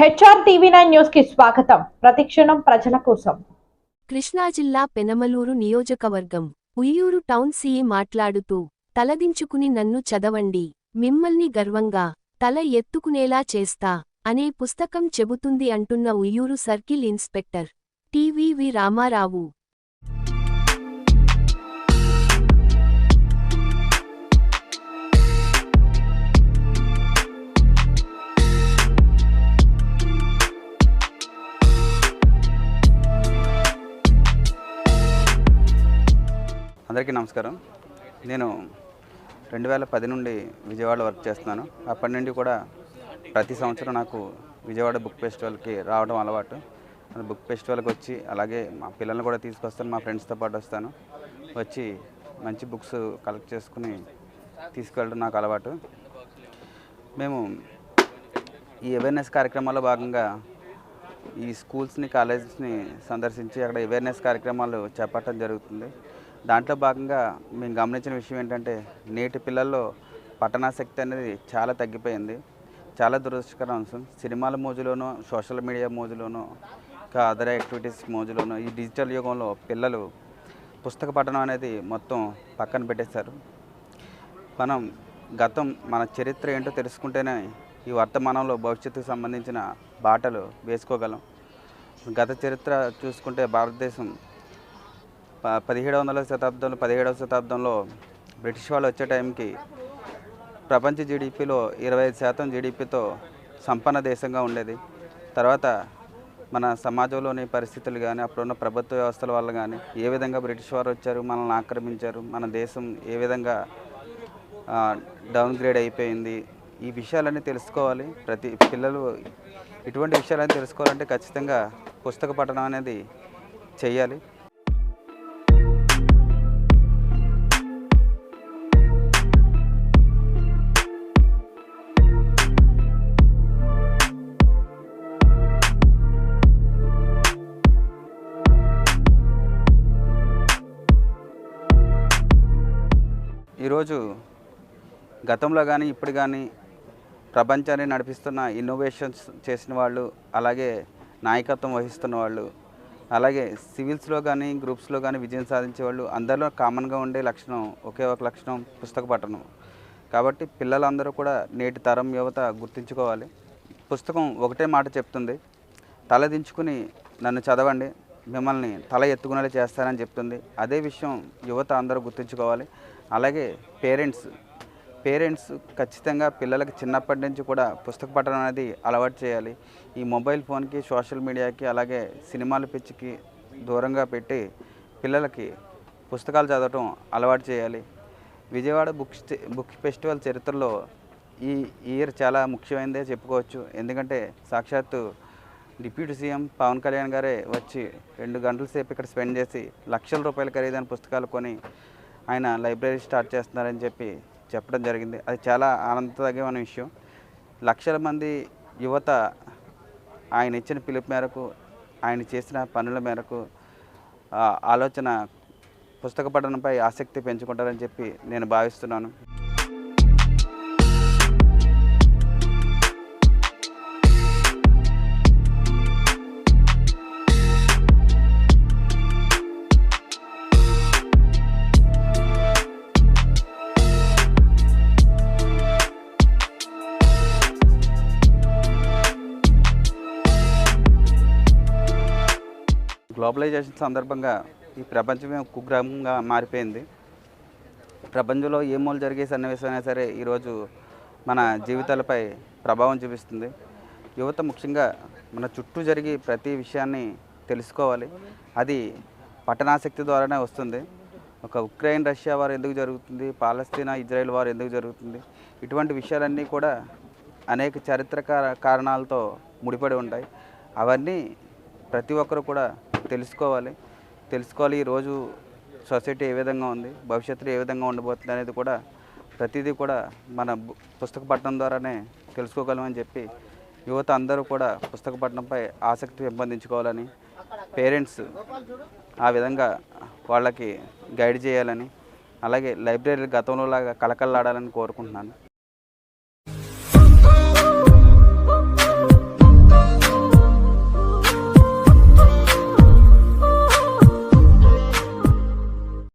HR TV nine న్యూస్కి స్వాగతం. ప్రతిక్షణం ప్రజల కోసం. కృష్ణా జిల్లా పెనమలూరు నియోజకవర్గం. ఉయ్యూరు టౌన్ సీఏ మాట్లాడుతూ తలదించుకుని నన్ను చదవండి. మిమ్మల్ని గర్వంగా తల ఎత్తుకునేలా చేస్తా అనే పుస్తకం చెబుతుంది అంటున్న Uyyuru circle inspector. TVV Ramarao. అందరికీ నమస్కారం. నేను రెండు వేల పది నుండి విజయవాడ వర్క్ చేస్తున్నాను. అప్పటి నుండి కూడా ప్రతి సంవత్సరం నాకు విజయవాడ బుక్ ఫెస్టివల్కి రావడం అలవాటు. బుక్ ఫెస్టివల్కి వచ్చి అలాగే మా పిల్లల్ని కూడా తీసుకొస్తాను మా ఫ్రెండ్స్తో పాటు వస్తాను. వచ్చి మంచి బుక్స్ కలెక్ట్ చేసుకుని తీసుకెళ్ళడం నాకు అలవాటు. మేము ఈ అవేర్నెస్ కార్యక్రమాల్లో భాగంగా ఈ స్కూల్స్ని కాలేజెస్ని సందర్శించి అక్కడ అవేర్నెస్ కార్యక్రమాలు చేపట్టడం జరుగుతుంది. దాంట్లో భాగంగా మేము గమనించిన విషయం ఏంటంటే నేటి పిల్లల్లో పట్టణాసక్తి అనేది చాలా తగ్గిపోయింది. చాలా దురదృష్టకర అంశం. సినిమాల మోజులోనూ సోషల్ మీడియా మోజులోనూ ఇంకా అదర్ యాక్టివిటీస్ మోజులోనూ ఈ డిజిటల్ యుగంలో పిల్లలు పుస్తక పఠనం అనేది మొత్తం పక్కన పెట్టేశారు. మనం గతం మన చరిత్ర ఏంటో తెలుసుకుంటేనే ఈ వర్తమానంలో భవిష్యత్తుకు సంబంధించిన బాటలు వేసుకోగలం. గత చరిత్ర చూసుకుంటే భారతదేశం ప- పదిహేడు వందల శతాబ్దంలో పదిహేడవ శతాబ్దంలో బ్రిటిష్ వాళ్ళు వచ్చే టైంకి ప్రపంచ జీడిపిలో ఇరవై ఐదు శాతం జీడిపితో సంపన్న దేశంగా ఉండేది. తర్వాత మన సమాజంలోని పరిస్థితులు కానీ అప్పుడున్న ప్రభుత్వ వ్యవస్థల వల్ల కానీ ఏ విధంగా బ్రిటిష్ వారు వచ్చారు మనల్ని ఆక్రమించారు మన దేశం ఏ విధంగా డౌన్ గ్రేడ్ అయిపోయింది ఈ విషయాలన్నీ తెలుసుకోవాలి. ప్రతి పిల్లలు ఇటువంటి విషయాలన్నీ తెలుసుకోవాలంటే ఖచ్చితంగా పుస్తక పఠనం అనేది చేయాలి ఈరోజు గతంలో కానీ ఇప్పుడు కానీ ప్రపంచాన్ని నడిపిస్తున్న ఇన్నోవేషన్స్ చేసిన వాళ్ళు అలాగే నాయకత్వం వహిస్తున్న వాళ్ళు అలాగే సివిల్స్లో కానీ గ్రూప్స్లో కానీ విజయం సాధించే వాళ్ళు అందరిలో కామన్గా ఉండే లక్షణం ఒకే ఒక లక్షణం పుస్తక పఠనం. కాబట్టి పిల్లలందరూ కూడా నేటి తరం యువత గుర్తుంచుకోవాలి. పుస్తకం ఒకటే మాట చెప్తుంది తలదించుకుని నన్ను చదవండి. మిమ్మల్ని తల ఎత్తుకునేలా చేస్తారని చెప్తుంది. అదే విషయం యువత అందరూ గుర్తుంచుకోవాలి. అలాగే పేరెంట్స్ పేరెంట్స్ ఖచ్చితంగా పిల్లలకి చిన్నప్పటి నుంచి కూడా పుస్తక పఠనం అనేది అలవాటు చేయాలి. ఈ మొబైల్ ఫోన్కి సోషల్ మీడియాకి అలాగే సినిమాల పిచ్చికి దూరంగా పెట్టి పిల్లలకి పుస్తకాలు చదవటం అలవాటు చేయాలి. విజయవాడ బుక్ బుక్ ఫెస్టివల్ చరిత్రలో ఈ ఇయర్ చాలా ముఖ్యమైనదే చెప్పుకోవచ్చు. ఎందుకంటే సాక్షాత్తు డిప్యూటీ సీఎం పవన్ కళ్యాణ్ గారే వచ్చి రెండు గంటల సేపు ఇక్కడ స్పెండ్ చేసి లక్షల రూపాయల ఖరీదైన పుస్తకాలు కొని ఆయన లైబ్రరీ స్టార్ట్ చేస్తున్నారని చెప్పి చెప్పడం జరిగింది. అది చాలా ఆనందదగిన విషయం. లక్షల మంది యువత ఆయన ఇచ్చిన పిలుపు మేరకు ఆయన చేసిన పనుల మేరకు ఆలోచన పుస్తక పఠనంపై ఆసక్తి పెంచుకుంటారని చెప్పి నేను భావిస్తున్నాను. గ్లోబలైజేషన్ సందర్భంగా ఈ ప్రపంచమే కుగ్రామంగా మారిపోయింది. ప్రపంచంలో ఏ మూలు జరిగే సన్నివేశమైనా సరే ఈరోజు మన జీవితాలపై ప్రభావం చూపిస్తుంది. యువత ముఖ్యంగా మన చుట్టూ జరిగే ప్రతి విషయాన్ని తెలుసుకోవాలి. అది పట్టణాసక్తి ద్వారానే వస్తుంది. ఒక ఉక్రెయిన్ రష్యా వారు ఎందుకు జరుగుతుంది? పాలస్తీనా ఇజ్రాయెల్ వారు ఎందుకు జరుగుతుంది? ఇటువంటి విషయాలన్నీ కూడా అనేక చారిత్రక కారణాలతో ముడిపడి ఉంటాయి. అవన్నీ ప్రతి ఒక్కరు కూడా తెలుసుకోవాలి. తెలుసుకోవాలి ఈరోజు సొసైటీ ఏ విధంగా ఉంది భవిష్యత్తులో ఏ విధంగా ఉండబోతుంది అనేది కూడా ప్రతిదీ కూడా మన పుస్తక పఠనం ద్వారానే తెలుసుకోగలమని చెప్పి యువత అందరూ కూడా పుస్తక పఠనంపై ఆసక్తి పెంపొందించుకోవాలని పేరెంట్స్ ఆ విధంగా వాళ్ళకి గైడ్ చేయాలని అలాగే లైబ్రరీ గతంలో లాగా కలకల్లాడాలని కోరుకుంటున్నాను.